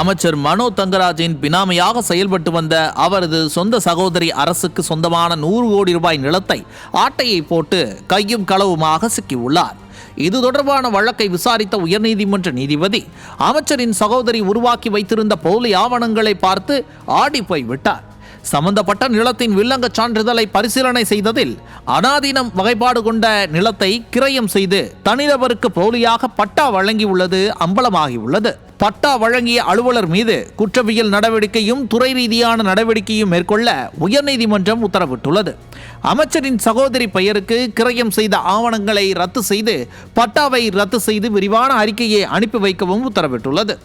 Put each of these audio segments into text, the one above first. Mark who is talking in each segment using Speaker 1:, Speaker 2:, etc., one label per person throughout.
Speaker 1: அமைச்சர் மனோ தங்கராஜின் பினாமியாக செயல்பட்டு வந்த அவரது சொந்த சகோதரி அரசுக்கு சொந்தமான நூறு கோடி ரூபாய் நிலத்தை ஆட்டையை போட்டு கையும் களவுமாக சிக்கியுள்ளார். இது தொடர்பான வழக்கை விசாரித்த உயர்நீதிமன்ற நீதிபதி அமைச்சரின் சகோதரி உருவாக்கி வைத்திருந்த போலி ஆவணங்களை பார்த்து ஆடி போய்விட்டார் சம்பந்தப்பட்ட நிலத்தின் வில்லங்கச் சான்றிதழை பரிசீலனை செய்ததில் அனாதீனம் வகைப்பாடு கொண்ட நிலத்தை கிரயம் செய்து தனிநபருக்கு போலியாக பட்டா வழங்கியுள்ளது அம்பலமாகியுள்ளது. பட்டா வழங்கிய அலுவலர் மீது குற்றவியல் நடவடிக்கையும் துறை ரீதியான நடவடிக்கையும் மேற்கொள்ள உயர்நீதிமன்றம் உத்தரவிட்டுள்ளது. அமைச்சரின் சகோதரி பெயருக்கு கிரயம் செய்த ஆவணங்களை ரத்து செய்து பட்டாவை ரத்து செய்து விரிவான அறிக்கையை அனுப்பி வைக்கவும் உத்தரவிட்டுள்ளது.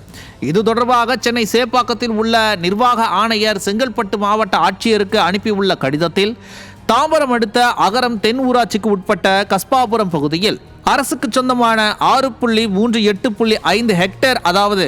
Speaker 1: இது தொடர்பாக சென்னை சேப்பாக்கத்தில் உள்ள நிர்வாக ஆணையர் செங்கல்பட்டு மாவட்ட மாவட்ட ஆட்சியருக்கு அனுப்பியுள்ள கடிதத்தில் தாம்பரம் அடுத்த அகரம் தென் ஊராட்சிக்கு உட்பட்ட கஸ்பாபுரம் பகுதியில் அரசுக்கு சொந்தமான ஆறு புள்ளி மூன்று எட்டு புள்ளி ஐந்து ஹெக்டேர் அதாவது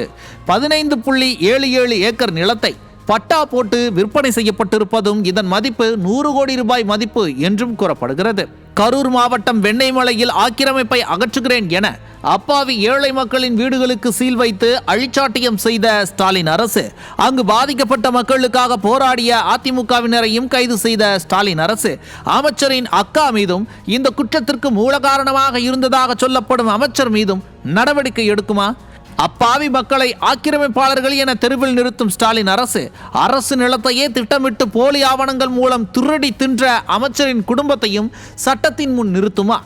Speaker 1: பதினைந்து புள்ளி ஏழு ஏழு ஏக்கர் நிலத்தை பட்டா போட்டு விற்பனை செய்யப்பட்டிருப்பதும் இதன் மதிப்பு நூறு கோடி ரூபாய் மதிப்பு என்றும் கூறப்படுகிறது. கரூர் மாவட்டம் வெண்ணெய்மலையில் ஆக்கிரமிப்பை அகற்றுகிறேன் என அப்பாவி ஏழை மக்களின் வீடுகளுக்கு சீல் வைத்து அழிச்சாட்டியம் செய்த ஸ்டாலின் அரசு. அங்கு பாதிக்கப்பட்ட மக்களுக்காக போராடிய அதிமுகவினரையும் கைது செய்த ஸ்டாலின் அரசு. அமைச்சரின் அக்கா மீதும் இந்த குற்றத்திற்கு மூல காரணமாக இருந்ததாக சொல்லப்படும் அமைச்சர் மீதும் நடவடிக்கை எடுக்குமா? அப்பாவி மக்களை ஆக்கிரமிப்பாளர்கள் என தெருவில் நிறுத்தும் ஸ்டாலின் அரசு அரசு நிலத்தையே திட்டமிட்டு போலி ஆவணங்கள் மூலம் திருடி தின்ற அமைச்சரின் குடும்பத்தையும் சட்டத்தின் முன் நிறுத்துமா?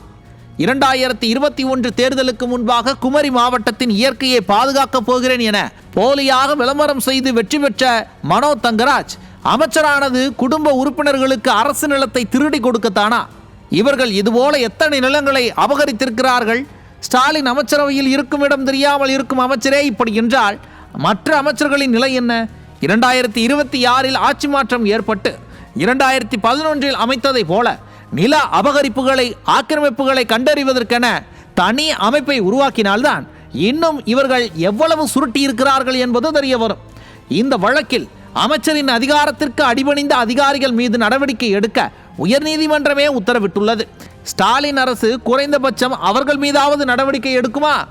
Speaker 1: இரண்டாயிரத்தி இருபத்தி ஒன்று தேர்தலுக்கு முன்பாக குமரி மாவட்டத்தின் இயற்கையை பாதுகாக்கப் போகிறேன் என போலியாக விளம்பரம் செய்து வெற்றி பெற்ற மனோ தங்கராஜ் அமைச்சரானது குடும்ப உறுப்பினர்களுக்கு அரசு நிலத்தை திருடி கொடுக்கத்தானா? இவர்கள் இதுபோல எத்தனை நிலங்களை அபகரித்திருக்கிறார்கள்? ஸ்டாலின் அமைச்சரவையில் இருக்கும் இடம் தெரியாமல் இருக்கும் அமைச்சரே இப்படி என்றால் மற்ற அமைச்சர்களின் நிலை என்ன? இரண்டாயிரத்தி இருபத்தி ஆறில் ஆட்சி மாற்றம் ஏற்பட்டு இரண்டாயிரத்தி பதினொன்றில் அமைத்ததை போல நில அபகரிப்புகளை ஆக்கிரமிப்புகளை கண்டறிவதற்கென தனி அமைப்பை உருவாக்கினால்தான் இன்னும் இவர்கள் எவ்வளவு சுருட்டி இருக்கிறார்கள் என்பது தெரிய வரும் இந்த வழக்கில் அமைச்சரின் அதிகாரத்திற்கு அடிபணிந்த அதிகாரிகள் மீது நடவடிக்கை எடுக்க உயர்நீதிமன்றமே உத்தரவிட்டுள்ளது. ஸ்டாலின் அரசு குறைந்தபட்சம் அவர்கள் மீதாவது நடவடிக்கை எடுக்குமா?